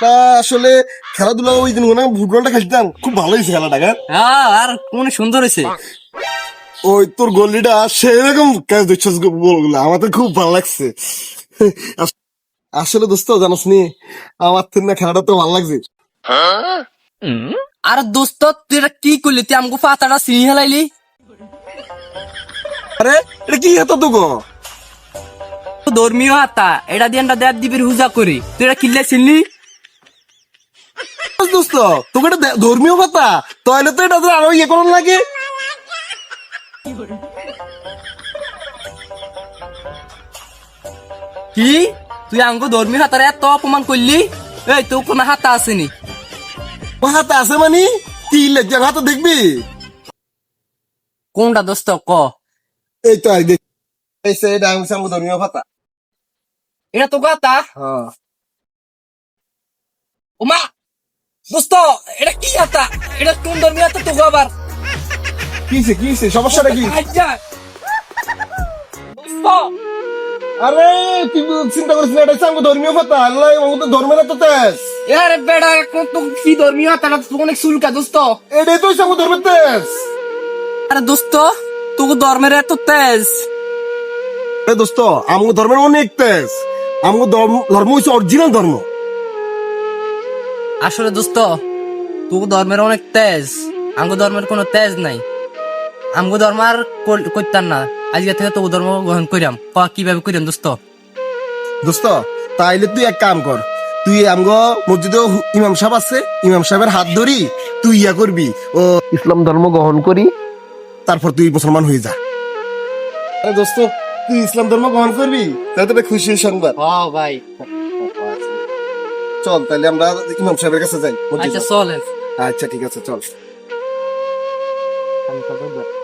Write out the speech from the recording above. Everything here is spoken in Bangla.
তা আসলে খেলাধুলা ওই দিন হয় ফুটবলটা খেলতাম। খুব ভালো হয়েছে খেলাটা হ্যাঁ? আর কোন সুন্দর হয়েছে? ওই তোর গল্লিটা সেরকম দিচ্ছিস বলগুলো আমাদের খুব ভালো লাগছে। আস- আসলে দোস্ত জানাস নি আমার থেকে না খেলাটা তো ভালো লাগছে। আর দোস্ত তুই এটা কি করলি? তুই আমাকে পাতাটা চিনি হেলাইলি আরে এটা কি হতো তো গো ধর্মীয় হাতা এটা দিয়ে দেব দিবির হুজা করি। তুই এটা কিনলে চিনলি দোস্ত তোকে এটা ধর্মীয় কথা? তাহলে তো এটা আরও ইয়ে করার লাগে। কি? তুই আমাকে ধর্মীয় হাতার এত অপমান করলি? এই তোর কোনো হাতা আসেনি। হাতে আছে মানে? কি লেগে হাতে দেখবি? কোনটা দোস্ত ক? এই তো দেখ এটা আমি সামু ধর্মীয় কথা এটা তো কথা হ্যাঁ। ওমা! দোস্ত এটা কি হাতা এটা কোন ধর্মীয় হাতা তোকে আবার? কিছে কিছে সমস্যাটা কি? আরে তুই চিন্তা করিস না এটা সামু ধর্মীয় কথা। আল্লাহ আমাদের ধর্মের তো তেজ। আরে বেড়া এখন তো কি ধর্মীয় হাতাটা তো অনেক শুল্কা দোস্ত। এটাই তো সামু ধর্মের তেজ। আরে দোস্ত তোকে ধর্মের এত তেজ। এ দোস্ত আমগো ধর্মের অনেক তেজ। আমগো ধর্ম ধর্ম হচ্ছে অরিজিনাল ধর্ম। আসলে দোস্ত তোকে ধর্মের অনেক তেজ আমগো ধর্মের কোনো তেজ নাই। আমগো ধর্ম আর করতাম না। আজকে থেকে তোকে ধর্ম গ্রহণ করিয়াম ক কীভাবে করিয়াম দোস্ত? দোস্ত তাইলে তুই এক কাম কর। তুই আমগো মসজিদে ইমাম সাহেব আছে ইমাম সাহেবের হাত ধরি তুই ইয়া করবি ও ইসলাম ধর্ম গ্রহণ করি। তারপর তুই মুসলমান হয়ে যা। আরে দোস্ত তুই ইসলাম ধর্ম গ্রহণ করবি? তাহলে তো খুশির সংবাদ। ও ভাই। চল তাহলে আমরা ইমাম সাহেবের কাছে যাই। আচ্ছা চলেন আচ্ছা ঠিক আছে চল আমি তো বুঝলাম।